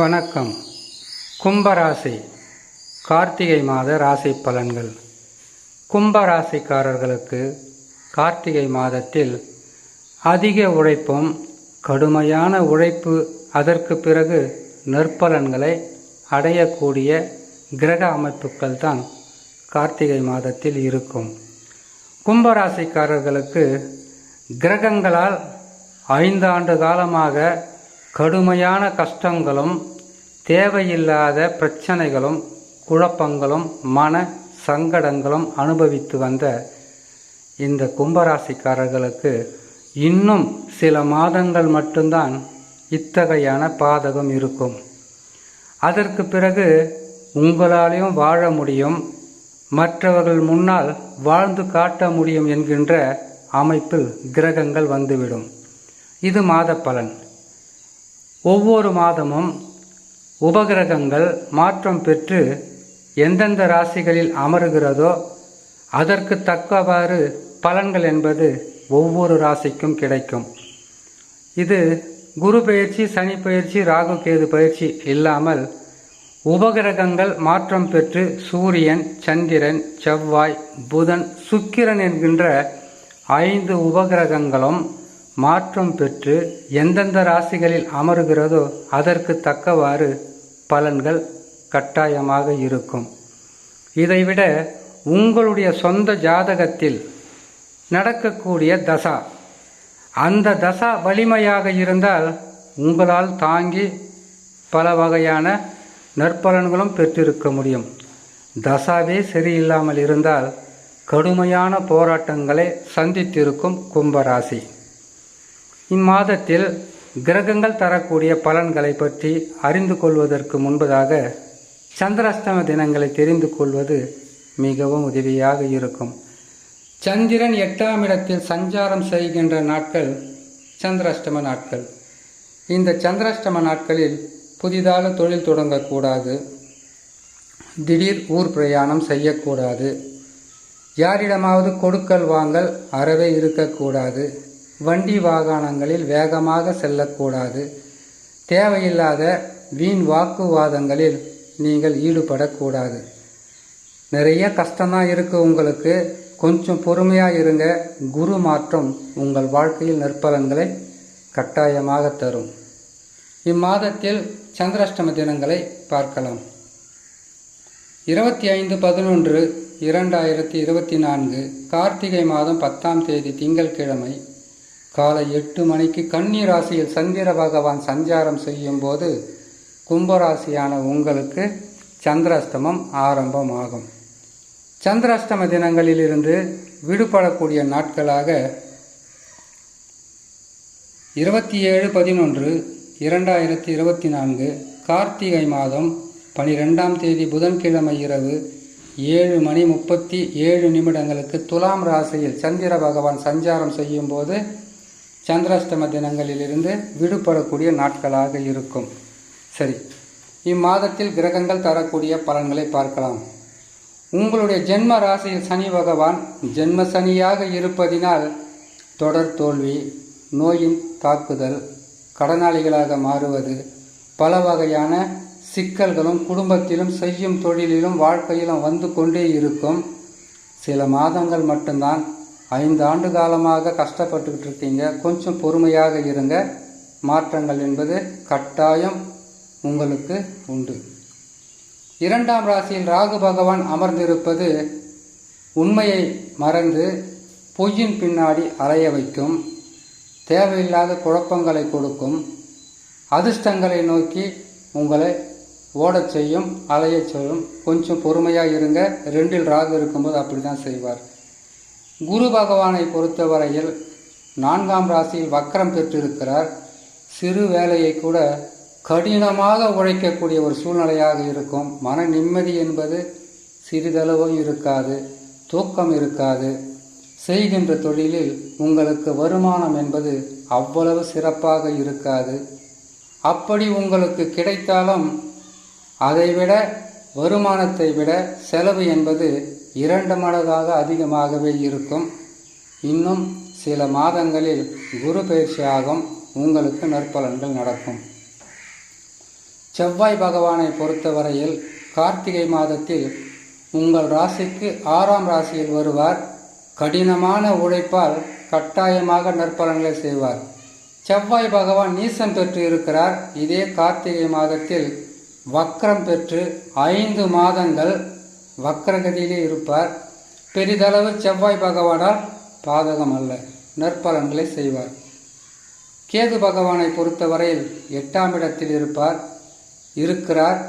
வணக்கம். கும்பராசி. கார்த்திகை மாத ராசி பலன்கள். கும்பராசிக்காரர்களுக்கு கார்த்திகை மாதத்தில் அதிக உழைப்பும் கடுமையான உழைப்பு அதற்கு பிறகு நற்பலன்களை அடையக்கூடிய கிரக அமைப்புகள் தான் கார்த்திகை மாதத்தில் இருக்கும். கும்பராசிக்காரர்களுக்கு கிரகங்களால் ஐந்தாண்டு காலமாக கடுமையான கஷ்டங்களும் தேவையில்லாத பிரச்சனைகளும் குழப்பங்களும் மன சங்கடங்களும் அனுபவித்து வந்த இந்த கும்பராசிக்காரர்களுக்கு இன்னும் சில மாதங்கள் மட்டும்தான் இத்தகையான பாதகம் இருக்கும். அதற்கு பிறகு உங்களாலையும் வாழ முடியும். மற்றவர்கள் முன்னால் வாழ்ந்து காட்ட முடியும் என்கின்ற அமைப்பில் கிரகங்கள் வந்துவிடும். இது மாத பலன். ஒவ்வொரு மாதமும் உபகிரகங்கள் மாற்றம் பெற்று எந்தெந்த ராசிகளில் அமருகிறதோ அதற்கு தக்கவாறு பலன்கள் என்பது ஒவ்வொரு ராசிக்கும் கிடைக்கும். இது குரு பயிற்சி சனி பயிற்சி ராகு கேது பயிற்சி இல்லாமல் உபகிரகங்கள் மாற்றம் பெற்று சூரியன் சந்திரன் செவ்வாய் புதன் சுக்கிரன் என்கின்ற ஐந்து உபகிரகங்களும் மாற்றம் பெற்று எந்தெந்த ராசிகளில் அமருகிறதோ அதற்கு தக்கவாறு பலன்கள் கட்டாயமாக இருக்கும். இதைவிட உங்களுடைய சொந்த ஜாதகத்தில் நடக்கக்கூடிய தசா அந்த தசா வலிமையாக இருந்தால் உங்களால் தாங்கி பல வகையான நற்பலன்களும் பெற்றிருக்க முடியும். தசாவே சரியில்லாமல் இருந்தால் கடுமையான போராட்டங்களை சந்தித்திருக்கும் கும்பராசி. இம்மாதத்தில் கிரகங்கள் தரக்கூடிய பலன்களை பற்றி அறிந்து கொள்வதற்கு முன்பதாக சந்திராஷ்டம தினங்களை தெரிந்து கொள்வது மிகவும் உதவியாக இருக்கும். சந்திரன் எட்டாம் இடத்தில் சஞ்சாரம் செய்கின்ற நாட்கள் சந்திராஷ்டம நாட்கள். இந்த சந்திராஷ்டம நாட்களில் புதிதாக தொழில் தொடங்கக்கூடாது. திடீர் ஊர் பிரயாணம் செய்யக்கூடாது. யாரிடமாவது கொடுக்கல் வாங்கல் அறவே இருக்கக்கூடாது. வண்டி வாகனங்களில் வேகமாக செல்லக்கூடாது. தேவையில்லாத வீண் வாக்குவாதங்களில் நீங்கள் ஈடுபடக்கூடாது. நிறைய கஷ்டம்தான் இருக்குது உங்களுக்கு. கொஞ்சம் பொறுமையாக இருங்க. குரு மாற்றம் உங்கள் வாழ்க்கையில் நற்பலன்களை கட்டாயமாக தரும். இம்மாதத்தில் சந்திராஷ்டம தினங்களை பார்க்கலாம். இருபத்தி ஐந்து பதினொன்று இரண்டாயிரத்தி இருபத்தி நான்கு கார்த்திகை மாதம் பத்தாம் தேதி திங்கள்கிழமை காலை எட்டு மணிக்கு கன்னி ராசியில் சந்திர பகவான் சஞ்சாரம் செய்யும் போது கும்பராசியான உங்களுக்கு சந்திராஷ்டமம் ஆரம்பமாகும். சந்திராஷ்டம தினங்களிலிருந்து விடுபடக்கூடிய நாட்களாக இருபத்தி ஏழு பதினொன்று இரண்டாயிரத்தி இருபத்தி நான்கு கார்த்திகை மாதம் பனிரெண்டாம் தேதி புதன்கிழமை இரவு ஏழு மணி முப்பத்தி ஏழு நிமிடங்களுக்கு துலாம் ராசியில் சந்திர பகவான் சஞ்சாரம் செய்யும்போது சந்திராஷ்டம தினங்களிலிருந்து விடுபடக்கூடிய நாட்களாக இருக்கும். சரி இம்மாதத்தில் கிரகங்கள் தரக்கூடிய பலன்களை பார்க்கலாம். உங்களுடைய ஜென்ம ராசியில் சனி பகவான் ஜென்ம சனியாக இருப்பதினால் தொடர் தோல்வி நோயின் தாக்குதல் கடனாளிகளாக மாறுவது பல வகையான சிக்கல்களும் குடும்பத்திலும் செய்யும் தொழிலிலும் வாழ்க்கையிலும் வந்து கொண்டே இருக்கும். சில மாதங்கள் மட்டும்தான் ஐந்து ஆண்டு காலமாக கஷ்டப்பட்டுக்கிட்டு இருக்கீங்க. கொஞ்சம் பொறுமையாக இருங்க. மாற்றங்கள் என்பது கட்டாயம் உங்களுக்கு உண்டு. இரண்டாம் ராசியில் ராகு பகவான் அமர்ந்திருப்பது உண்மையை மறந்து பொய்யின் பின்னாடி அலைய வைக்கும். தேவையில்லாத குழப்பங்களை கொடுக்கும். அதிர்ஷ்டங்களை நோக்கி உங்களை ஓடச் செய்யும் அலையச் செய்யும். கொஞ்சம் பொறுமையாக இருங்க. ரெண்டில் ராகு இருக்கும்போது அப்படி தான் செய்வார். குரு பகவானை பொறுத்தவரையில் நான்காம் ராசியில் வக்கரம் பெற்றிருக்கிறார். சிறு வேலையை கூட கடினமாக உழைக்கக்கூடிய ஒரு சூழ்நிலையாக இருக்கும். மன நிம்மதி என்பது சிறிதளவும் இருக்காது தூக்கம் இருக்காது. செய்கின்ற தொழிலில் உங்களுக்கு வருமானம் என்பது அவ்வளவு சிறப்பாக இருக்காது. அப்படி உங்களுக்கு கிடைத்தாலும் அதைவிட வருமானத்தை விட செலவு என்பது இரண்டு மடங்காக அதிகமாகவே இருக்கும். இன்னும் சில மாதங்களில் குரு பயிற்சியாகும். உங்களுக்கு நற்பலன்கள் நடக்கும். செவ்வாய் பகவானை பொறுத்தவரையில் கார்த்திகை மாதத்தில் உங்கள் ராசிக்கு ஆறாம் ராசியில் வருவார். கடினமான உழைப்பால் கட்டாயமாக நற்பலன்களை செய்வார். செவ்வாய் பகவான் நீசம் பெற்று இருக்கிறார். இதே கார்த்திகை மாதத்தில் வக்ரம் பெற்று ஐந்து மாதங்கள் வக்கரகதியிலே இருப்பார். பெரிதளவு செவ்வாய் பகவானால் பாதகம் அல்ல நற்பலன்களை செய்வார். கேது பகவானை பொறுத்தவரையில் எட்டாம் இடத்தில் இருப்பார் இருக்கிறார்.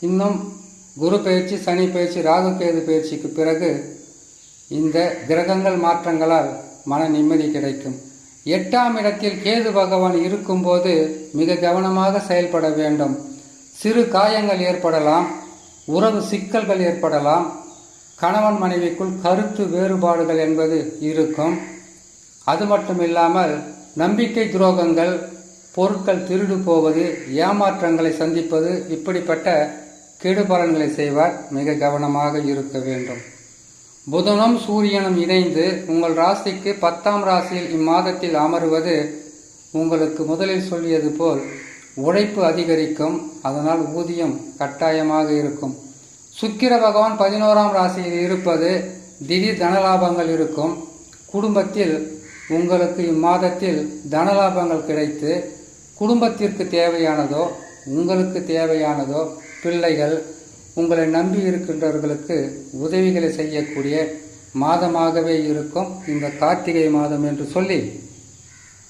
இன்னும் குரு பயிற்சி சனி பயிற்சி ராகு கேது பயிற்சிக்கு பிறகு இந்த கிரகங்கள் மாற்றங்களால் மன நிம்மதி கிடைக்கும். எட்டாம் இடத்தில் கேது பகவான் இருக்கும்போது மிக கவனமாக செயல்பட வேண்டும். சிறு காயங்கள் ஏற்படலாம். உறவு சிக்கல்கள் ஏற்படலாம். கணவன் மனைவிக்குள் கருத்து வேறுபாடுகள் என்பது இருக்கும். அது மட்டும் இல்லாமல் நம்பிக்கை துரோகங்கள் பொருட்கள் திருடு போவது ஏமாற்றங்களை சந்திப்பது இப்படிப்பட்ட கெடுபலன்களை செய்வார். மிக கவனமாக இருக்க வேண்டும். புதனும் சூரியனும் இணைந்து உங்கள் ராசிக்கு பத்தாம் ராசியில் இம்மாதத்தில் அமருவது உங்களுக்கு முதலில் சொல்லியது போல் உழைப்பு அதிகரிக்கும் அதனால் ஊதியம் கட்டாயமாக இருக்கும். சுக்கிர பகவான் பதினோராம் ராசியில் இருப்பது திடீர் தனலாபங்கள் இருக்கும். குடும்பத்தில் உங்களுக்கு இம்மாதத்தில் தனலாபங்கள் கிடைத்து குடும்பத்திற்கு தேவையானதோ உங்களுக்கு தேவையானதோ பிள்ளைகள் உங்களை நம்பி இருக்கின்றவர்களுக்கு உதவிகளை செய்யக்கூடிய மாதமாகவே இருக்கும் இந்த கார்த்திகை மாதம் என்று சொல்லி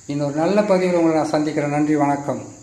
இன்னொரு நல்ல பதிவில் உங்களை நான் சந்திக்கிறேன். நன்றி வணக்கம்.